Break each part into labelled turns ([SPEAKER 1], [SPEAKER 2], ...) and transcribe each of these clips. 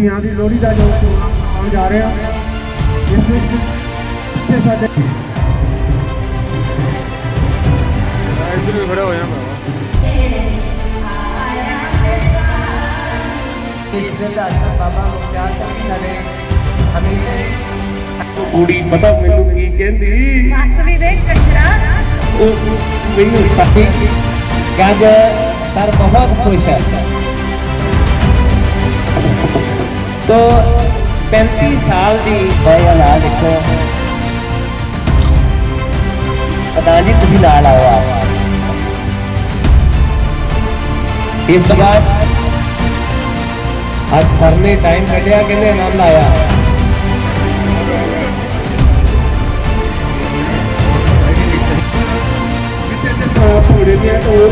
[SPEAKER 1] ਧੀਆਂ ਦੀ ਲੋਹੜੀ ਦਾ ਜੋ ਪ੍ਰੋਗਰਾਮ ਆਉਣ ਜਾ ਰਿਹਾ ਇਸ ਵਿੱਚ ਜਿੱਥੇ ਸਾਡੇ
[SPEAKER 2] ਇੱਧਰ ਵੀ ਖੜਾ ਹੋ ਜਾਂਦਾ ਵਾ
[SPEAKER 3] ਇਸ ਦੇ ਧੰਨ ਬਾਬਾ ਮੁਖਤਿਆਰ ਸਿੰਘ ਸਾਡੇ ਹਮੇਸ਼ਾ
[SPEAKER 2] ਕੁੜੀ ਪਤਾ ਮੈਨੂੰ ਕੀ ਕਹਿੰਦੀ?
[SPEAKER 4] ਮਾਸਟਰੀ ਦੇ ਕੰਜਰਾ।
[SPEAKER 2] ਉਹ ਮੈਨੂੰ
[SPEAKER 3] ਸਾਥੀ ਗੱਜ ਸਰ ਬਹੁਤ ਖੁਸ਼ ਹੈ। तो 35 ਸਾਲ ਦੀ ਬਈ ਨਾ ਦੇਖੋ ਪਤਾ ਜੀ ਤੁਸੀਂ ਨਾਲ ਆਓ ਆਪ ਇਸ ਤੋਂ ਬਾਅਦ ਅੱਜ ਸਰ ਨੇ ਟਾਈਮ ਕੱਢਿਆ ਕਹਿੰਦੇ ਆਨੰਦ ਆਇਆ
[SPEAKER 1] ਜਿੱਥੇ ਤੇ ਭੋੜੇ ਦੀਆਂ ਢੋਲ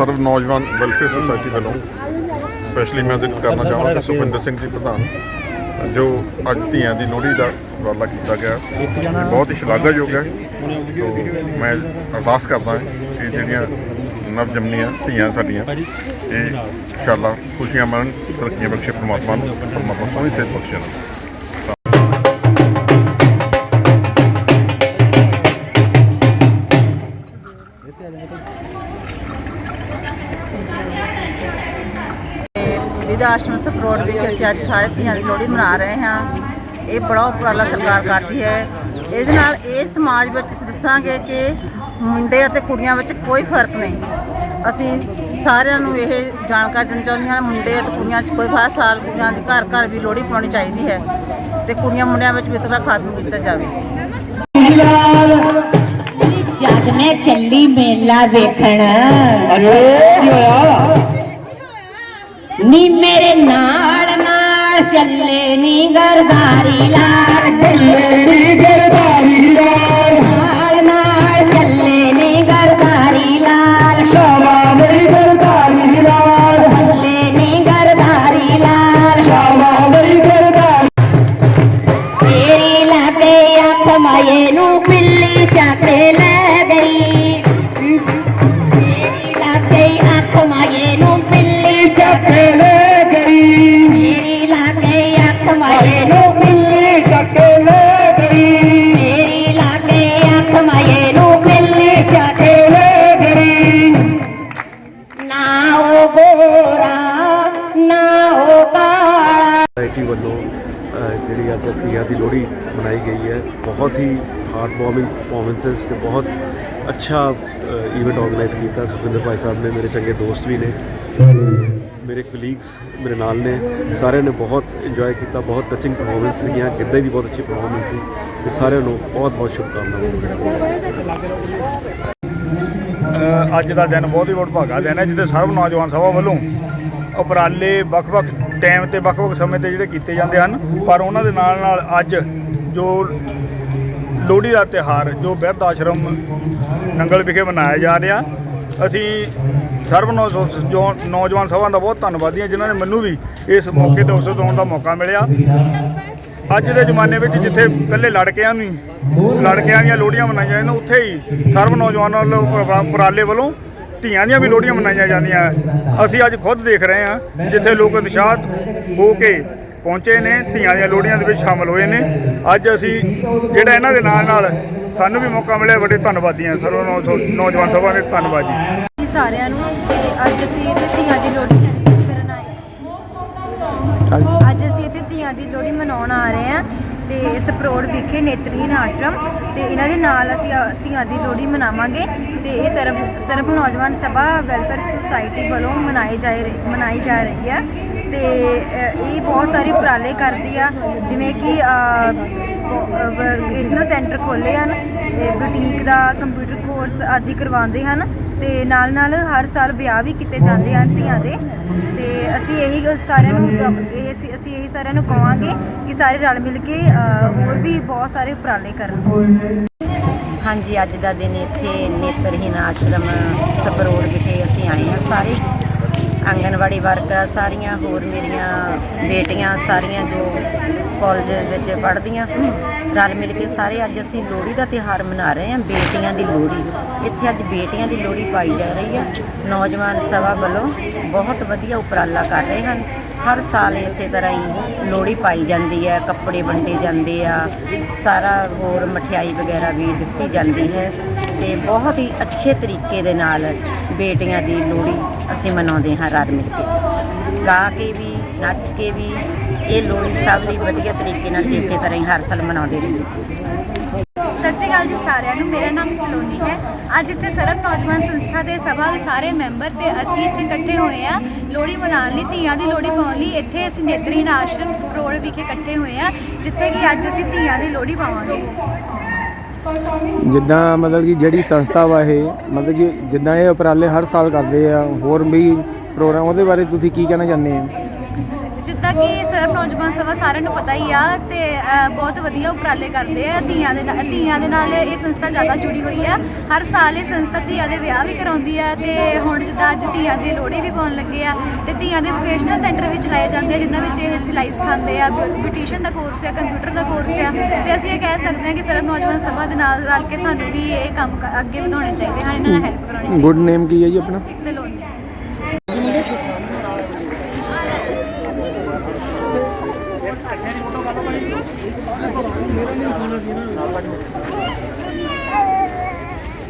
[SPEAKER 5] ਸਰਵ ਨੌਜਵਾਨ ਵੈਲਫੇਅਰ ਸੁਸਾਇਟੀ ਵੱਲੋਂ ਸਪੈਸ਼ਲੀ ਮੈਂ ਜ਼ਿਕਰ ਕਰਨਾ ਚਾਹਾਂਗਾ ਸੁਖਵਿੰਦਰ ਸਿੰਘ ਜੀ ਪ੍ਰਧਾਨ, ਜੋ ਅੱਜ ਧੀਆਂ ਦੀ ਲੋਹੜੀ ਦਾ ਉਪਰਾਲਾ ਕੀਤਾ ਗਿਆ। ਇਹ ਬਹੁਤ ਹੀ ਸ਼ਲਾਘਾਯੋਗ ਹੈ। ਤੋ ਮੈਂ ਅਰਦਾਸ ਕਰਦਾ ਕਿ ਜਿਹੜੀਆਂ ਨਵ ਜੰਮੀਆਂ ਧੀਆਂ ਸਾਡੀਆਂ, ਇਹ ਇਨਸ਼ਾਅੱਲਾ ਖੁਸ਼ੀਆਂ ਮਨ ਤਰੱਕੀਆਂ ਬਖਸ਼ੇ ਪਰਮਾਤਮਾ ਨੂੰ, ਪਰਮਾਤਮਾ ਸੋਹਣੀ ਸਿਹਤ ਬਖਸ਼ੇ
[SPEAKER 6] ਵਿਧ ਆਸ਼ਰਮ ਸਪਰੋਟ ਵਿਖੇ ਅਸੀਂ ਅੱਜ ਸਾਰੇ ਧੀਆਂ ਦੀ ਲੋਹੜੀ ਮਨਾ ਰਹੇ ਹਾਂ। ਇਹ ਬੜਾ ਉਪਰਾਲਾ ਸਰਕਾਰ ਕਰਦੀ ਹੈ। ਇਹਦੇ ਨਾਲ ਇਹ ਸਮਾਜ ਵਿੱਚ ਅਸੀਂ ਦੱਸਾਂਗੇ ਕਿ ਮੁੰਡੇ ਅਤੇ ਕੁੜੀਆਂ ਵਿੱਚ ਕੋਈ ਫ਼ਰਕ ਨਹੀਂ। ਅਸੀਂ ਸਾਰਿਆਂ ਨੂੰ ਇਹ ਜਾਣਕਾਰੀ ਦੇਣੀ ਚਾਹੁੰਦੇ ਹਾਂ, ਮੁੰਡੇ ਅਤੇ ਕੁੜੀਆਂ 'ਚ ਕੋਈ ਖਾਸ ਸਾਲ ਕੁੜੀਆਂ ਦੀ ਘਰ ਘਰ ਵੀ ਲੋਹੜੀ ਪਾਉਣੀ ਚਾਹੀਦੀ ਹੈ ਤੇ ਕੁੜੀਆਂ ਮੁੰਡਿਆਂ ਵਿੱਚ ਵਿਤਕਰਾ ਖਤਮ ਕੀਤਾ ਜਾਵੇ।
[SPEAKER 7] ਜਦ ਮੈਂ ਚੱਲੀ ਮੇਲਾ ਵੇਖਣ। ਨੀ ਮੇਰੇ ਨਾਲ ਨਾਲ ਚੱਲੇ ਨੀ ਗਰਦਾਰੀ ਲਾਲ। ਚੱਲੇ ਨੀ Girdhari Lal.
[SPEAKER 8] Heart warming performances ਤੇ ਬਹੁਤ ਅੱਛਾ ਇਵੈਂਟ ਆਰਗੇਨਾਈਜ਼ ਕੀਤਾ। ਸੁਖਿੰਦਰ ਭਾਈ ਸਾਹਿਬ ਨੇ, ਮੇਰੇ ਚੰਗੇ ਦੋਸਤ ਵੀ ਨੇ, ਮੇਰੇ ਕਲੀਗਸ ਮੇਰੇ ਨਾਲ ਨੇ। ਸਾਰਿਆਂ ਨੇ ਬਹੁਤ ਇੰਜੋਏ ਕੀਤਾ, ਬਹੁਤ ਟੱਚਿੰਗ ਪਰਫਾਰਮੈਂਸ ਸੀਗੀਆਂ। ਗਿੱਧੇ ਦੀ ਬਹੁਤ ਅੱਛੀ ਪਰਫਾਰਮੈਂਸ ਸੀ ਤੇ ਸਾਰਿਆਂ ਨੂੰ ਬਹੁਤ ਬਹੁਤ ਸ਼ੁਭਕਾਮਨਾਵਾਂ।
[SPEAKER 2] ਅੱਜ ਦਾ ਦਿਨ ਬਹੁਤ ਹੀ ਵਡਭਾਗਾ ਦਿਨ ਹੈ, ਜਿੱਥੇ ਸਰਵ ਨੌਜਵਾਨ ਸਭਾ ਵੱਲੋਂ ਉਪਰਾਲੇ ਵੱਖ-ਵੱਖ ਟਾਈਮ ਤੇ ਵੱਖ-ਵੱਖ ਸਮੇਂ ਤੇ ਜਿਹੜੇ ਕੀਤੇ ਜਾਂਦੇ ਹਨ। ਪਰ ਉਹਨਾਂ ਦੇ ਨਾਲ ਨਾਲ ਅੱਜ ਜੋ ਲੋਹੜੀ ਦਾ ਤਿਹਾਰ ਜੋ ਬਿਰਧ ਆਸ਼ਰਮ ਨੰਗਲ ਵਿਖੇ ਮਨਾਇਆ ਜਾ ਰਿਹਾ। ਅਸੀਂ ਸਰਵ ਨੌ- ਜੋ ਨੌਜਵਾਨ ਸਭਾ ਦਾ ਬਹੁਤ ਧੰਨਵਾਦੀ ਹਾਂ, ਜਿਨ੍ਹਾਂ ਨੇ ਮੈਨੂੰ ਵੀ ਇਸ ਮੌਕੇ ਤੇ ਉਸਤ ਹੋਣ ਦਾ ਮੌਕਾ ਮਿਲਿਆ। ਅੱਜ ਦੇ ਜ਼ਮਾਨੇ ਵਿੱਚ ਜਿੱਥੇ ਇਕੱਲੇ ਲੜਕਿਆਂ ਨੂੰ ਲੜਕਿਆਂ ਦੀਆਂ ਲੋਹੜੀਆਂ ਮਨਾਈਆਂ ਜਾਂਦੀਆਂ, ਉੱਥੇ ਹੀ ਸਰਵ ਨੌਜਵਾਨਾਂ ਵੱਲੋਂ ਉਪਰਾਲੇ ਵੱਲੋਂ
[SPEAKER 9] ਧੀਆਂ ਦੀਆਂ ਵੀ ਲੋਹੜੀਆਂ ਮਨਾਈਆਂ ਜਾਂਦੀਆਂ। ਅਸੀਂ ਅੱਜ ਖੁਦ ਦੇਖ ਰਹੇ ਹਾਂ, ਜਿੱਥੇ ਲੋਕ ਉਤਸ਼ਾਹਤ ਹੋ ਕੇ ਪਹੁੰਚੇ ਨੇ, ਧੀਆਂ ਦੀਆਂ ਲੋਹੜੀਆਂ ਦੇ ਵਿੱਚ ਸ਼ਾਮਲ ਹੋਏ ਨੇ। ਅੱਜ ਅਸੀਂ ਜਿਹੜਾ ਇਹਨਾਂ ਦੇ ਨਾਲ ਨਾਲ ਸਾਨੂੰ ਵੀ ਮੌਕਾ ਮਿਲਿਆ, ਵੱਡੇ ਧੰਨਵਾਦੀ ਹਾਂ। ਸਰਵ ਨੌਜਵਾਨ ਸਭਾ ਦੇ ਧੰਨਵਾਦ। ਜੀ
[SPEAKER 4] ਸਾਰਿਆਂ ਨੂੰ ਤੇ ਅੱਜ ਅਸੀਂ ਇੱਥੇ ਧੀਆਂ ਦੀ ਲੋਹੜੀ ਕਰਨ ਆਏ ਅੱਜ ਅਸੀਂ ਇੱਥੇ ਧੀਆਂ ਦੀ ਲੋਹੜੀ ਮਨਾਉਣ ਆ ਰਹੇ ਹਾਂ। ਤੇ ਸਪਰੋੜ ਵਿਖੇ ਨੇਤਰਹੀਨ ਆਸ਼ਰਮ ਤੇ ਇਹਨਾਂ ਦੇ ਨਾਲ ਅਸੀਂ ਧੀਆਂ ਦੀ ਲੋਹੜੀ ਮਨਾਵਾਂਗੇ ਤੇ ਇਹ ਸਰਬ ਸਰਬ ਨੌਜਵਾਨ ਸਭਾ ਵੈਲਫੇਅਰ ਸੁਸਾਇਟੀ ਵੱਲੋਂ ਮਨਾਈ ਜਾ ਰਹੀ ਮਨਾਈ ਜਾ ਰਹੀ ਹੈ ਤੇ ਇਹ ਬਹੁਤ ਸਾਰੇ ਉਪਰਾਲੇ ਕਰਦੀ ਆ, ਜਿਵੇਂ ਕਿ ਵੋਕੇਸ਼ਨਲ ਸੈਂਟਰ ਖੋਲ੍ਹੇ ਹਨ ਤੇ ਬੁਟੀਕ ਦਾ ਕੰਪਿਊਟਰ ਕੋਰਸ ਆਦਿ ਕਰਵਾਉਂਦੇ ਹਨ ਤੇ ਨਾਲ ਨਾਲ ਹਰ ਸਾਲ ਵਿਆਹ ਵੀ ਕੀਤੇ ਜਾਂਦੇ ਹਨ ਧੀਆਂ ਦੇ। ਤੇ ਅਸੀਂ ਇਹੀ ਸਾਰਿਆਂ ਨੂੰ ਦ- ਇਹ ਅਸੀਂ ਅਸੀਂ ਇਹੀ ਸਾਰਿਆਂ ਨੂੰ ਕਵਾਂਗੇ ਕਿ ਸਾਰੇ ਰਲ ਮਿਲ ਕੇ ਅ, ਹੋਰ ਵੀ ਬਹੁਤ ਸਾਰੇ ਉਪਰਾਲੇ ਕਰਨ।
[SPEAKER 7] ਹਾਂਜੀ ਅੱਜ ਦਾ ਦਿਨ ਇੱਥੇ ਨੇਤਰਹੀਨ ਆਸ਼ਰਮ ਸਪਰੋੜ ਵਿਖੇ ਅਸੀਂ ਆਏ ਹਾਂ ਸਾਰੇ। ਆਂਗਨਵਾੜੀ ਵਰਕਰ ਸਾਰੀਆਂ ਹੋਰ ਮੇਰੀਆਂ ਬੇਟੀਆਂ, ਸਾਰੀਆਂ ਜੋ ਕਾਲਜ ਵਿੱਚ ਪੜ੍ਹਦੀਆਂ, ਰਲ ਮਿਲ ਕੇ ਸਾਰੇ ਅੱਜ ਅਸੀਂ ਲੋਹੜੀ ਦਾ ਤਿਉਹਾਰ ਮਨਾ ਰਹੇ ਹਾਂ, ਬੇਟੀਆਂ ਦੀ ਲੋਹੜੀ। ਇੱਥੇ ਅੱਜ ਬੇਟੀਆਂ ਦੀ ਲੋਹੜੀ ਪਾਈ ਜਾ ਰਹੀ ਹੈ। ਨੌਜਵਾਨ ਸਭਾ ਵੱਲੋਂ ਬਹੁਤ ਵਧੀਆ ਉਪਰਾਲਾ ਕਰ ਰਹੇ ਹਨ। ਹਰ ਸਾਲ ਇਸੇ ਤਰ੍ਹਾਂ ਹੀ ਲੋਹੜੀ ਪਾਈ ਜਾਂਦੀ ਹੈ, ਕੱਪੜੇ ਵੰਡੇ ਜਾਂਦੇ ਆ, ਸਾਰਾ ਹੋਰ ਮਠਿਆਈ ਵਗੈਰਾ ਵੀ ਦਿੱਤੀ ਜਾਂਦੀ ਹੈ। ਤੇ ਬਹੁਤ ਹੀ ਅੱਛੇ ਤਰੀਕੇ ਦੇ ਨਾਲ ਬੇਟੀਆਂ ਦੀ ਲੋਹੜੀ ਅਸੀਂ ਮਨਾਉਂਦੇ ਹਾਂ ਰਲ ਮਿਲ ਕੇ। ਗਾ ਕੇ ਵੀ, ਨੱਚ ਕੇ ਵੀ, ਇਹ ਲੋਹੜੀ ਸਭ ਲਈ ਵਧੀਆ ਤਰੀਕੇ ਨਾਲ ਇਸੇ ਤਰ੍ਹਾਂ ਹੀ ਹਰ ਸਾਲ ਮਨਾਉਂਦੇ ਰਹੀਏ।
[SPEAKER 4] ਸਤਿ ਸ਼੍ਰੀ ਅਕਾਲ ਜੀ ਸਾਰਿਆਂ ਨੂੰ, ਮੇਰਾ ਨਾਮ ਸਲੋਨੀ ਹੈ। ਅੱਜ ਇੱਥੇ ਸਰਬ ਨੌਜਵਾਨ ਸੰਸਥਾ ਦੇ ਸਭਾ ਦੇ ਸਾਰੇ ਮੈਂਬਰ ਤੇ ਅਸੀਂ ਇੱਥੇ ਇਕੱਠੇ ਹੋਏ ਆ ਲੋਹੜੀ ਮਨਾਉਣ ਲਈ, ਧੀਆਂ ਦੀ ਲੋਹੜੀ ਪਾਉਣ ਲਈ ਇੱਥੇ ਅਸੀਂ ਨੇਤਰੀਨ ਆਸ਼ਰਮ ਸਰੋੜ ਵਿਖੇ ਇਕੱਠੇ ਹੋਏ ਆ ਜਿੱਥੇ ਕਿ ਅੱਜ ਅਸੀਂ ਧੀਆਂ ਦੀ ਲੋਹੜੀ ਪਾਵਾਂਗੇ।
[SPEAKER 10] ਜਿੱਦਾਂ ਮਤਲਬ ਕਿ ਜਿਹੜੀ ਸੰਸਥਾ ਵਾ ਇਹ, ਮਤਲਬ ਕਿ ਜਿੱਦਾਂ ਇਹ ਉਪਰਾਲੇ ਹਰ ਸਾਲ ਕਰਦੇ ਆ, ਹੋਰ ਵੀ ਪ੍ਰੋਗਰਾਮ, ਉਹਦੇ ਬਾਰੇ ਤੁਸੀਂ ਕੀ ਕਹਿਣਾ ਚਾਹੁੰਦੇ ਆ?
[SPEAKER 4] ਜਿੱਦਾਂ ਕਿ ਸਰਬ ਨੌਜਵਾਨ ਸਭਾ ਸਾਰਿਆਂ ਨੂੰ ਪਤਾ ਹੀ ਆ ਤੇ ਅ, ਬਹੁਤ ਵਧੀਆ ਉਪਰਾਲੇ ਕਰਦੇ ਆ। ਧੀਆਂ ਦੇ ਨਾਲ ਧੀਆਂ ਦੇ ਨਾਲ ਇਹ ਸੰਸਥਾ ਜ਼ਿਆਦਾ ਜੁੜੀ ਹੋਈ ਆ। ਹਰ ਸਾਲ ਇਹ ਸੰਸਥਾ ਧੀਆਂ ਦੇ ਵਿਆਹ ਵੀ ਕਰਾਉਂਦੀ ਆ ਤੇ ਹੁਣ ਜਿੱਦਾਂ ਅੱਜ ਧੀਆਂ ਦੀ ਲੋਹੜੀ ਵੀ ਪਾਉਣ ਲੱਗੇ ਆ ਤੇ ਧੀਆਂ ਦੇ ਵੋਕੇਸ਼ਨਲ ਸੈਂਟਰ ਵਿੱਚ ਲਾਏ ਜਾਂਦੇ ਆ ਜਿਨ੍ਹਾਂ ਵਿੱਚ ਇਹ ਸਿਲਾਈ ਸਿਖਾਉਂਦੇ ਆ ਬਿਊਟੀਸ਼ੀਅਨ ਦਾ ਕੋਰਸ ਆ ਕੰਪਿਊਟਰ ਦਾ ਕੋਰਸ ਆ ਤੇ ਅਸੀਂ ਇਹ ਕਹਿ ਸਕਦੇ ਹਾਂ ਕਿ ਸਰਬ ਨੌਜਵਾਨ ਸਭਾ ਦੇ ਨਾਲ ਰਲ ਕੇ ਸਾਨੂੰ ਵੀ ਇਹ ਕੰਮ ਕ- ਅੱਗੇ ਵਧਾਉਣੇ ਚਾਹੀਦੇ ਹਨ ਇਹਨਾਂ ਨਾਲ ਹੈਲਪ ਕਰਾਉਣੀ ਚਾਹੀਦੀ
[SPEAKER 10] ਗੁੱਡ ਨੇਮ ਕੀ ਹੈ ਜੀ ਆਪਣਾ?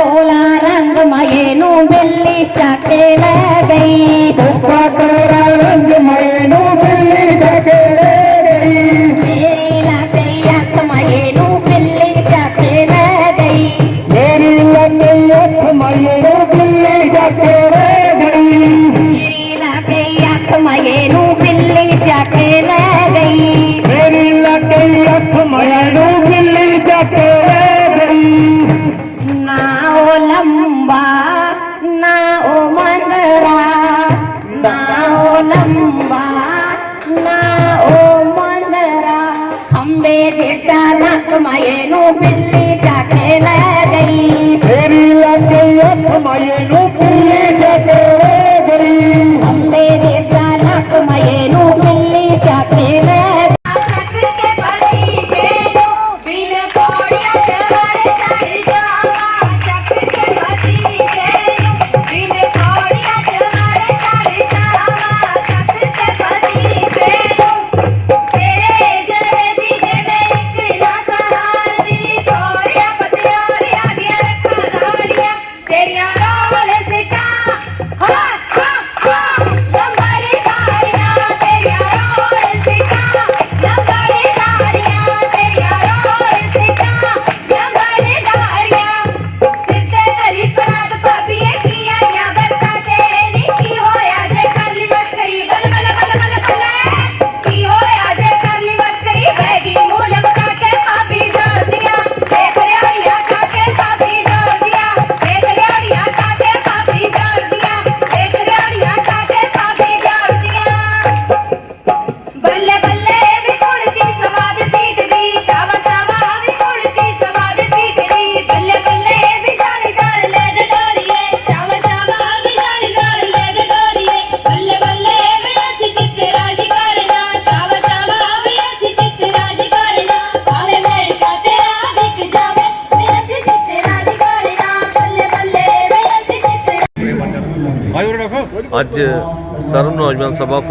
[SPEAKER 11] बोला रंग मयनू बिल्ली चके लग गई
[SPEAKER 12] रंग मयनू बिल्ली चके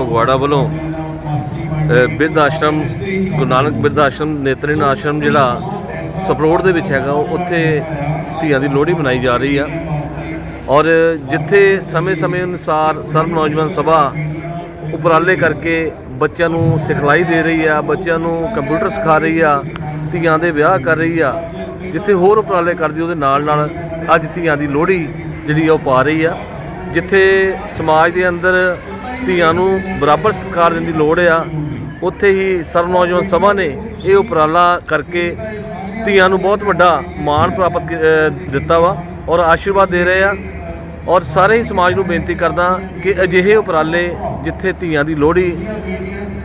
[SPEAKER 12] ਫਗਵਾੜਾ ਵੱਲੋਂ ਬਿਰਧ ਆਸ਼ਰਮ, ਗੁਰੂ ਨਾਨਕ ਬਿਰਧ ਆਸ਼ਰਮ ਨੇਤਰਨ ਆਸ਼ਰਮ ਜਿਹੜਾ ਸਪਰੋਟ ਦੇ ਵਿੱਚ ਹੈਗਾ ਉੱਥੇ ਧੀਆਂ ਦੀ ਲੋਹੜੀ ਮਨਾਈ ਜਾ ਰਹੀ ਆ। ਔਰ ਜਿੱਥੇ ਸਮੇਂ-ਸਮੇਂ ਅਨੁਸਾਰ ਸਰਵ ਨੌਜਵਾਨ ਸਭਾ ਉਪਰਾਲੇ ਕਰਕੇ ਬੱਚਿਆਂ ਨੂੰ ਸਿਖਲਾਈ ਦੇ ਰਹੀ ਆ, ਬੱਚਿਆਂ ਨੂੰ ਕੰਪਿਊਟਰ ਸਿਖਾ ਰਹੀ ਆ, ਧੀਆਂ ਦੇ ਵਿਆਹ ਕਰ ਰਹੀ ਆ, ਜਿੱਥੇ ਹੋਰ ਉਪਰਾਲੇ ਕਰਦੀ, ਉਹਦੇ ਨਾਲ ਨਾਲ ਅੱਜ ਧੀਆਂ ਦੀ ਲੋਹੜੀ ਜਿਹੜੀ ਆ, ਉਹ ਪਾ ਰਹੀ ਆ। ਜਿੱਥੇ ਸਮਾਜ ਦੇ ਅੰਦਰ ਧੀਆਂ ਨੂੰ ਬਰਾਬਰ ਸਤਿਕਾਰ ਦੇਣ ਦੀ ਲੋੜ ਆ, ਉੱਥੇ ਹੀ ਸਰਵ ਨੌਜਵਾਨ ਸਭਾ ਨੇ ਇਹ ਉਪਰਾਲਾ ਕਰਕੇ ਧੀਆਂ ਨੂੰ ਬਹੁਤ ਵੱਡਾ ਮਾਣ ਪ੍ਰਾਪਤ ਦਿੱਤਾ ਵਾ ਔਰ ਆਸ਼ੀਰਵਾਦ ਦੇ ਰਹੇ ਆ। ਔਰ ਸਾਰੇ ਹੀ ਸਮਾਜ ਨੂੰ ਬੇਨਤੀ ਕਰਦਾ ਕਿ ਅਜਿਹੇ ਉਪਰਾਲੇ ਜਿੱਥੇ ਧੀਆਂ ਦੀ ਲੋਹੜੀ,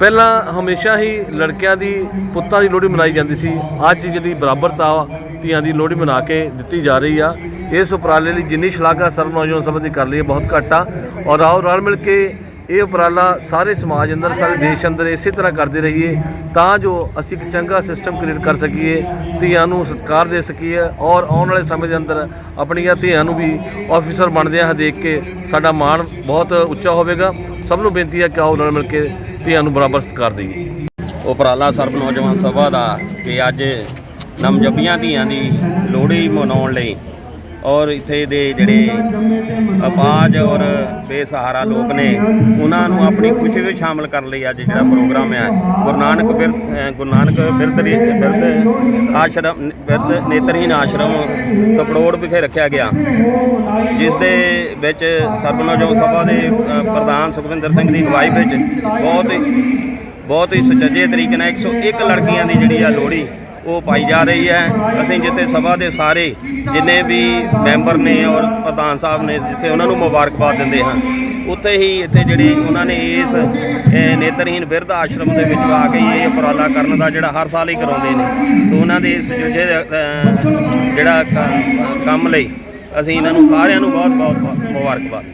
[SPEAKER 12] ਪਹਿਲਾਂ ਹਮੇਸ਼ਾ ਹੀ ਲੜਕਿਆਂ ਦੀ, ਪੁੱਤਾਂ ਦੀ ਲੋਹੜੀ ਮਨਾਈ ਜਾਂਦੀ ਸੀ, ਅੱਜ ਜਿਹੜੀ ਬਰਾਬਰਤਾ ਧੀਆਂ ਦੀ ਲੋਹੜੀ ਮਨਾ ਕੇ ਦਿੱਤੀ ਜਾ ਰਹੀ ਆ। ਇਸ ਉਪਰਾਲੇ ਲਈ ਜਿੰਨੀ ਸ਼ਲਾਘਾ ਸਰਵ ਨੌਜਵਾਨ ਸਭਾ ਦੀ ਕਰ ਲਈ ਬਹੁਤ ਘੱਟ ਆ। ਔਰ ਆਓ ਰਲ ਮਿਲ ਕੇ ਇਹ ਉਪਰਾਲਾ ਸਾਰੇ ਸਮਾਜ ਅੰਦਰ, ਸਾਰੇ ਦੇਸ਼ ਅੰਦਰ ਇਸੇ ਤਰ੍ਹਾਂ ਕਰਦੇ ਰਹੀਏ ਤਾਂ ਜੋ ਅਸੀਂ ਇੱਕ ਚੰਗਾ ਸਿਸਟਮ ਕ੍ਰੀਏਟ ਕਰ ਸਕੀਏ, ਧੀਆਂ ਨੂੰ ਸਤਿਕਾਰ ਦੇ ਸਕੀਏ ਔਰ ਆਉਣ ਵਾਲੇ ਸਮੇਂ ਦੇ ਅੰਦਰ ਆਪਣੀਆਂ ਧੀਆਂ ਨੂੰ ਵੀ ਆਫੀਸਰ ਬਣਦਿਆਂ ਦੇਖ ਕੇ ਸਾਡਾ ਮਾਣ ਬਹੁਤ ਉੱਚਾ ਹੋਵੇਗਾ। ਸਭ ਨੂੰ ਬੇਨਤੀ ਹੈ ਕਿ ਆਓ ਰਲ ਮਿਲ ਕੇ ਧੀਆਂ ਨੂੰ ਬਰਾਬਰ ਸਤਿਕਾਰ ਦਈਏ।
[SPEAKER 6] ਉਪਰਾਲਾ ਸਰਬ ਨੌਜਵਾਨ ਸਭਾ ਦਾ ਕਿ ਅੱਜ ਨਵਜੰਮੀਆਂ ਧੀਆਂ ਦੀ ਲੋਹੜੀ ਮਨਾਉਣ ਲਈ ਔਰ ਇੱਥੇ ਦੇ ਜਿਹੜੇ ਅਪਾਜ ਔਰ ਬੇਸਹਾਰਾ ਲੋਕ ਨੇ, ਉਹਨਾਂ ਨੂੰ ਆਪਣੀ ਖੁਸ਼ੀ ਵਿੱਚ ਸ਼ਾਮਲ ਕਰਨ ਲਈ ਅੱਜ ਜਿਹੜਾ ਪ੍ਰੋਗਰਾਮ ਹੈ, ਗੁਰੂ ਨਾਨਕ ਬਿਰਧ ਗੁਰੂ ਨਾਨਕ ਬਿਰਧ ਬਿਰਧ ਆਸ਼ਰਮ, ਬਿਰਧ ਨੇਤਰਹੀਨ ਆਸ਼ਰਮ ਸਪੜੋੜ ਵਿਖੇ ਰੱਖਿਆ ਗਿਆ, ਜਿਸ ਦੇ ਵਿੱਚ ਸਰਬ ਨੌਜਵਾਨ ਸਭਾ ਦੇ ਪ੍ਰਧਾਨ ਸੁਖਵਿੰਦਰ ਸਿੰਘ ਦੀ ਅਗਵਾਈ ਵਿੱਚ ਬਹੁਤ ਬਹੁਤ ਹੀ ਸੁਚੱਜੇ ਤਰੀਕੇ ਨਾਲ 101 ਲੜਕੀਆਂ ਦੀ ਜਿਹੜੀ ਆ ਲੋਹੜੀ ਉਹ ਪਾਈ ਜਾ ਰਹੀ ਹੈ। ਅਸੀਂ ਜਿੱਥੇ ਸਭਾ ਦੇ ਸਾਰੇ ਜਿੰਨੇ ਵੀ ਮੈਂਬਰ ਨੇ ਔਰ ਪ੍ਰਧਾਨ ਸਾਹਿਬ ਨੇ ਜਿੱਥੇ ਉਹਨਾਂ ਨੂੰ ਮੁਬਾਰਕਬਾਦ ਦਿੰਦੇ ਹਾਂ। ਉੱਥੇ ਹੀ ਇੱਥੇ ਜਿਹੜੇ ਉਹਨਾਂ ਨੇ ਇਸ ਅਹ, ਨੇਤਰਹੀਨ ਬਿਰਧ ਆਸ਼ਰਮ ਦੇ ਵਿੱਚ ਆ ਕੇ ਇਹ ਉਪਰਾਲਾ ਕਰਨ ਦਾ ਜਿਹੜਾ ਹਰ ਸਾਲ ਹੀ ਕਰਾਉਂਦੇ ਨੇ। ਤੇ ਉਹਨਾਂ ਦੇ ਇਸ ਜੁਝੇ ਦੇ, ਜਿਹੜਾ ਕੰਮ ਲਈ ਅਸੀਂ ਇਹਨਾਂ ਨੂੰ ਸਾਰਿਆਂ ਨੂੰ ਬਹੁਤ ਬਹੁਤ ਮੁਬਾਰਕਬਾਦ।